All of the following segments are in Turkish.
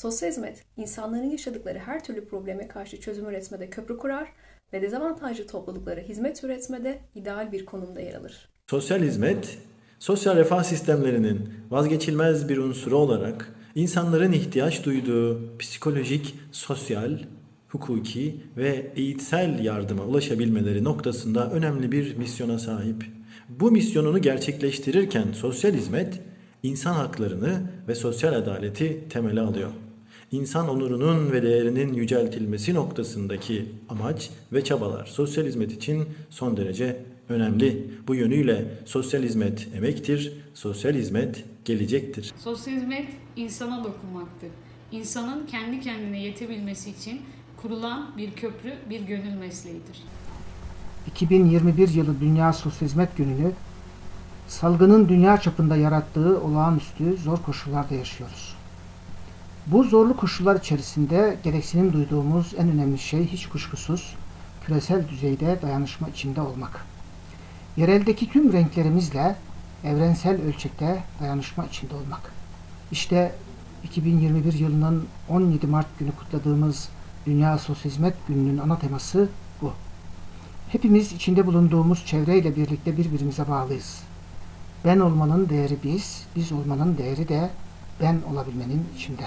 Sosyal hizmet, insanların yaşadıkları her türlü probleme karşı çözüm üretmede köprü kurar ve dezavantajlı topluluklara hizmet üretmede ideal bir konumda yer alır. Sosyal hizmet, sosyal refah sistemlerinin vazgeçilmez bir unsuru olarak insanların ihtiyaç duyduğu psikolojik, sosyal, hukuki ve eğitsel yardıma ulaşabilmeleri noktasında önemli bir misyona sahip. Bu misyonunu gerçekleştirirken sosyal hizmet insan haklarını ve sosyal adaleti temele alıyor. İnsan onurunun ve değerinin yüceltilmesi noktasındaki amaç ve çabalar sosyal hizmet için son derece önemli. Bu yönüyle sosyal hizmet emektir, sosyal hizmet gelecektir. Sosyal hizmet insana dokunmaktır. İnsanın kendi kendine yetebilmesi için kurulan bir köprü, bir gönül mesleğidir. 2021 yılı Dünya Sosyal Hizmet Günü'nü salgının dünya çapında yarattığı olağanüstü zor koşullarda yaşıyoruz. Bu zorlu koşullar içerisinde gereksinim duyduğumuz en önemli şey hiç kuşkusuz küresel düzeyde dayanışma içinde olmak. Yereldeki tüm renklerimizle evrensel ölçekte dayanışma içinde olmak. İşte 2021 yılının 17 Mart günü kutladığımız Dünya Sosyal Hizmet Günü'nün ana teması bu. Hepimiz içinde bulunduğumuz çevreyle birlikte birbirimize bağlıyız. Ben olmanın değeri biz, biz olmanın değeri de ben olabilmenin içinde.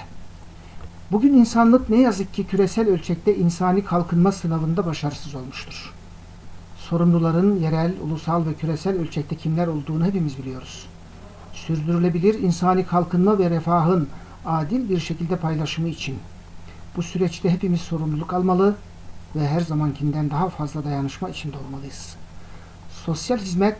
Bugün insanlık ne yazık ki küresel ölçekte insani kalkınma sınavında başarısız olmuştur. Sorumluların yerel, ulusal ve küresel ölçekte kimler olduğunu hepimiz biliyoruz. Sürdürülebilir insani kalkınma ve refahın adil bir şekilde paylaşımı için bu süreçte hepimiz sorumluluk almalı ve her zamankinden daha fazla dayanışma içinde olmalıyız. Sosyal hizmet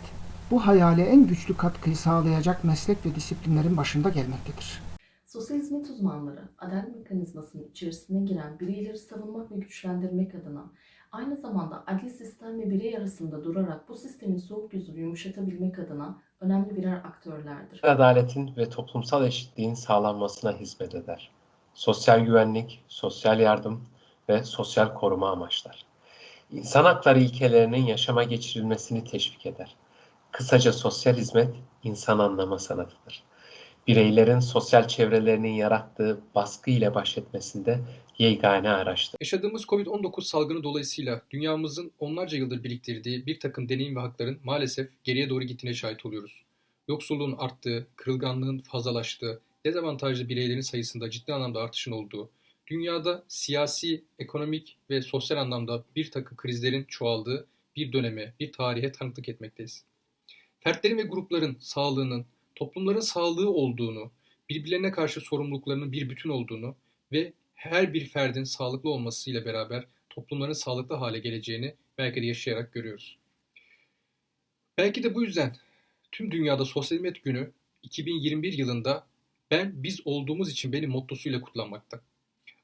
bu hayale en güçlü katkıyı sağlayacak meslek ve disiplinlerin başında gelmektedir. Sosyal hizmet uzmanları adalet mekanizmasının içerisine giren bireyleri savunmak ve güçlendirmek adına aynı zamanda adli sistem ve birey arasında durarak bu sistemin soğuk yüzünü yumuşatabilmek adına önemli birer aktörlerdir. adaletin ve toplumsal eşitliğin sağlanmasına hizmet eder. Sosyal güvenlik, sosyal yardım ve sosyal koruma amaçlar. İnsan hakları ilkelerinin yaşama geçirilmesini teşvik eder. Kısaca sosyal hizmet insan anlama sanatıdır. Bireylerin sosyal çevrelerinin yarattığı baskı ile baş etmesinde yegane araçtır. Yaşadığımız Covid-19 salgını dolayısıyla dünyamızın onlarca yıldır biriktirdiği bir takım deneyim ve hakların maalesef geriye doğru gittiğine şahit oluyoruz. Yoksulluğun arttığı, kırılganlığın fazlalaştığı, dezavantajlı bireylerin sayısında ciddi anlamda artışın olduğu, dünyada siyasi, ekonomik ve sosyal anlamda bir takım krizlerin çoğaldığı bir döneme, bir tarihe tanıklık etmekteyiz. Fertlerin ve grupların sağlığının, toplumların sağlığı olduğunu, birbirlerine karşı sorumluluklarının bir bütün olduğunu ve her bir ferdin sağlıklı olmasıyla beraber toplumların sağlıklı hale geleceğini belki de yaşayarak görüyoruz. Belki de bu yüzden tüm dünyada Sosyal Hizmet Günü 2021 yılında ben biz olduğumuz için benim mottosuyla kutlanmakta.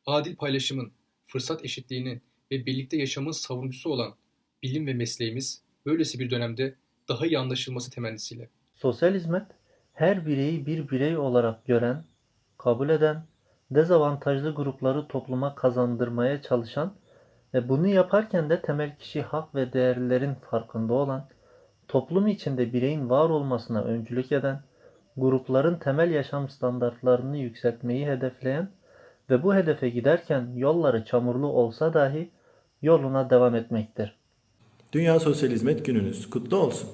Adil paylaşımın, fırsat eşitliğinin ve birlikte yaşamın savunucusu olan bilim ve mesleğimiz böylesi bir dönemde daha iyi anlaşılması temennisiyle. Sosyal hizmet her bireyi bir birey olarak gören, kabul eden, dezavantajlı grupları topluma kazandırmaya çalışan ve bunu yaparken de temel kişi hak ve değerlerin farkında olan, toplum içinde bireyin var olmasına öncülük eden, grupların temel yaşam standartlarını yükseltmeyi hedefleyen ve bu hedefe giderken yolları çamurlu olsa dahi yoluna devam etmektir. Dünya Sosyal Hizmet Gününüz kutlu olsun.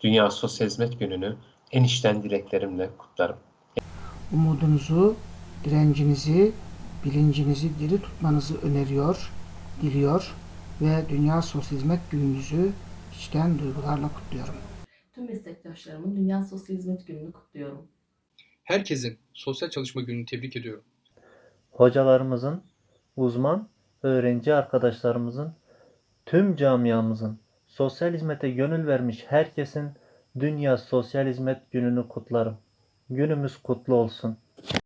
Dünya Sosyal Hizmet Günü'nü en içten dileklerimle kutlarım. Umudunuzu, direncinizi, bilincinizi diri tutmanızı öneriyor, diliyor ve Dünya Sosyal Hizmet Gününüzü içten duygularla kutluyorum. Tüm meslektaşlarımın Dünya Sosyal Hizmet Günü'nü kutluyorum. Herkesin Sosyal Çalışma Günü'nü tebrik ediyorum. hocalarımızın, uzman öğrenci arkadaşlarımızın, tüm camiamızın, sosyal hizmete gönül vermiş herkesin Dünya Sosyal Hizmet Günü'nü kutlarım. Günümüz kutlu olsun.